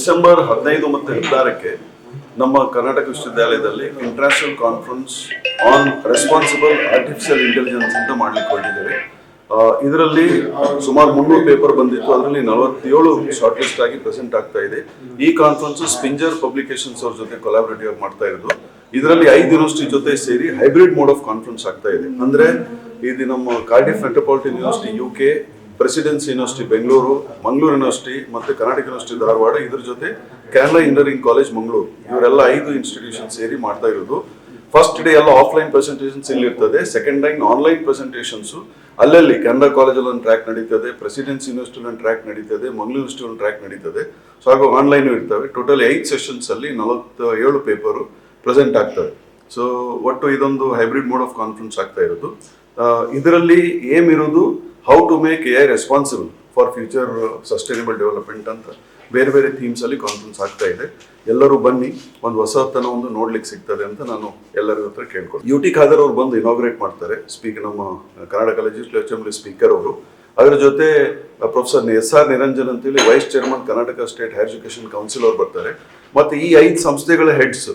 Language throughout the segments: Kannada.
ಡಿಸೆಂಬರ್ ಹದಿನೈದು ಮತ್ತು ಹದಿನಾರಕ್ಕೆ ನಮ್ಮ ಕರ್ನಾಟಕ ವಿಶ್ವವಿದ್ಯಾಲಯದಲ್ಲಿ international conference on responsible artificial intelligence ಅಂತ ಮಾಡ್ಲಿಕ್ಕೆ ಹೊರಟಿದ್ದೇವೆ ಇದರಲ್ಲಿ ಸುಮಾರು ಮುನ್ನೂರು ಪೇಪರ್ ಬಂದಿತ್ತು. ಅದರಲ್ಲಿ ನಲವತ್ತೇಳು ಶಾರ್ಟ್ ಲಿಸ್ಟ್ ಆಗಿ ಪ್ರೆಸೆಂಟ್ ಆಗ್ತಾ ಇದೆ. ಈ ಕಾನ್ಫರೆನ್ಸ್ ಸ್ಪಿಂಜರ್ ಪಬ್ಲಿಕೇಶನ್ಸ್ ಅವ್ರ ಜೊತೆ ಕೊಲಾಬರೇಟಿವ್ ಮಾಡ್ತಾ ಇರೋದು. ಇದರಲ್ಲಿ ಐದು ಯೂನಿವರ್ಸಿಟಿ ಜೊತೆ ಸೇರಿ ಹೈಬ್ರಿಡ್ ಮೋಡ್ ಆಫ್ ಕಾನ್ಫರೆನ್ಸ್ ಆಗ್ತಾ ಇದೆ. ಅಂದ್ರೆ ಇದು ನಮ್ಮ Cardiff metropolitan university U K presidency university Bengaluru Mangaluru university ಮತ್ತು ಕರ್ನಾಟಕ ಯೂನಿವರ್ಸಿಟಿ ಧಾರವಾಡ, ಇದ್ರ ಜೊತೆ ಕೇರಳ ಇಂಜಿನಿಯರಿಂಗ್ ಕಾಲೇಜ್ ಮಂಗಳೂರು ಇವರೆಲ್ಲ ಐದು ಇನ್ಸ್ಟಿಟ್ಯೂಷನ್ ಸೇರಿ ಮಾಡ್ತಾ ಇರೋದು. ಫಸ್ಟ್ ಡೇ ಎಲ್ಲ ಆಫ್ಲೈನ್ ಪ್ರೆಸೆಂಟೇಷನ್ಸ್ ಇಲ್ಲಿ ಇರ್ತದೆ. ಸೆಕೆಂಡ್ ಟೈಮ್ ಆನ್ಲೈನ್ ಪ್ರೆಸೆಂಟೇಷನ್ಸ್ ಅಲ್ಲಲ್ಲಿ ಕೆನರಾ ಕಾಲೇಜಲ್ಲಿ ಒಂದು ಟ್ರ್ಯಾಕ್ ನಡೀತದೆ. ಪ್ರೆಸಿಡೆನ್ಸಿ ಯೂನಿವರ್ಸಿಟಿ ಒಂದು ಟ್ರ್ಯಾಕ್ ನಡೀತದೆ. ಮಂಗಳೂರು ಯೂನಿವರ್ಸಿಟಿ ಒಂದು ಟ್ರ್ಯಾಕ್ ನಡೀತದೆ. ಸೊ ಹಾಗೂ ಆನ್ಲೈನ್ ಇರ್ತವೆ. ಟೋಟಲ್ ಏಯ್ಟ್ ಸೆಷನ್ಸ್ ಅಲ್ಲಿ ನಲವತ್ತ ಏಳು ಪೇಪರು ಪ್ರೆಸೆಂಟ್ ಆಗ್ತವೆ. ಸೊ ಒಟ್ಟು ಇದೊಂದು ಹೈಬ್ರಿಡ್ ಮೋಡ್ ಆಫ್ ಕಾನ್ಫರೆನ್ಸ್ ಆಗ್ತಾ ಇರೋದು. ಇದರಲ್ಲಿ ಏಮ್ ಇರೋದು? How to make a responsible for future sustainable development ಅಂತ ಬೇರೆ ಬೇರೆ ಥೀಮ್ಸಲ್ಲಿ ಕಾನ್ಫರೆನ್ಸ್ ಆಗ್ತಾ ಇದೆ. ಎಲ್ಲರೂ ಬನ್ನಿ, ಒಂದು ಹೊಸತನ ಒಂದು ನೋಡ್ಲಿಕ್ಕೆ ಸಿಗ್ತದೆ ಅಂತ ನಾನು ಎಲ್ಲರ ಹತ್ರ ಕೇಳ್ಕೊಂಡು ಯು ಟಿ ಖಾದರ್ ಅವರು ಬಂದು ಇನಾಗ್ರೇಟ್ ಮಾಡ್ತಾರೆ. ಸ್ಪೀಕರ್ ನಮ್ಮ ಕನ್ನಡ ಲೆಜಿಸ್ಲೇಟಿವ್ ಅಸೆಂಬ್ಲಿ ಸ್ಪೀಕರ್ ಅವರು. ಅದರ ಜೊತೆ ಪ್ರೊಫೆಸರ್ ಎಸ್ ಆರ್ ನಿರಂಜನ್ ಅಂತೇಳಿ vice chairman Karnataka state higher education council ಅವರು ಬರ್ತಾರೆ. ಮತ್ತೆ ಈ ಐದು ಸಂಸ್ಥೆಗಳ ಹೆಡ್ಸ್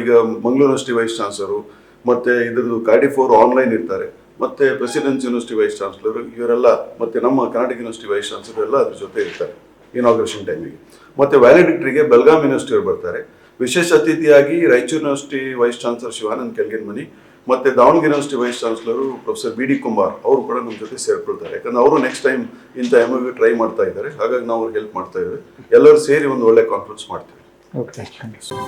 ಈಗ ಮಂಗಳೂರು ಯೂನಿವರ್ಸಿಟಿ ವೈಸ್ ಚಾನ್ಸಲರು ಮತ್ತೆ ಇದ್ರದ್ದು ಕಾರ್ಡಿಫೋರ್ ಆನ್ಲೈನ್ ಇರ್ತಾರೆ. ಮತ್ತೆ ಪ್ರೆಸಿಡೆನ್ಸಿ ಯೂನಿವರ್ಸಿಟಿ ವೈಸ್ ಚಾನ್ಸಲರ್ ಇವರೆಲ್ಲ ಮತ್ತೆ ನಮ್ಮ ಕರ್ನಾಟಕ ಯೂನಿವರ್ಸಿಟಿ ವೈಸ್ ಚಾನ್ಸಲರ್ ಎಲ್ಲ ಅದ್ರ ಜೊತೆ ಇರ್ತಾರೆ ಇನಾಗ್ರೇಷನ್ ಟೈಮಿಗೆ ಮತ್ತೆ ವ್ಯಾಲಿಡಿಕ್ಟ್ರಿಗೆ ಬೆಲ್ಗಾಮ್ ಯೂನಿವರ್ಸಿಟಿ ಅವರು ಬರ್ತಾರೆ. ವಿಶೇಷ ಅತಿಥಿಯಾಗಿ Raichur university vice chancellor Shivanand Kelgenmani ಮತ್ತೆ Davangere university vice chancellor professor B D Kumar ಅವರು ಕೂಡ ನಮ್ಮ ಜೊತೆ ಸೇರ್ಕೊಳ್ತಾರೆ. ಯಾಕಂದ್ರೆ ಅವರು ನೆಕ್ಸ್ಟ್ ಟೈಮ್ ಇಂಥ ಎಂ ಟ್ರೈ ಮಾಡ್ತಾ ಇದ್ದಾರೆ. ಹಾಗಾಗಿ ನಾವು ಅವ್ರಿಗೆ ಹೆಲ್ಪ್ ಮಾಡ್ತಾ ಇದ್ದೇವೆ. ಎಲ್ಲರೂ ಸೇರಿ ಒಂದು ಒಳ್ಳೆ ಕಾನ್ಫರೆನ್ಸ್ ಮಾಡ್ತೀವಿ. Okay thank you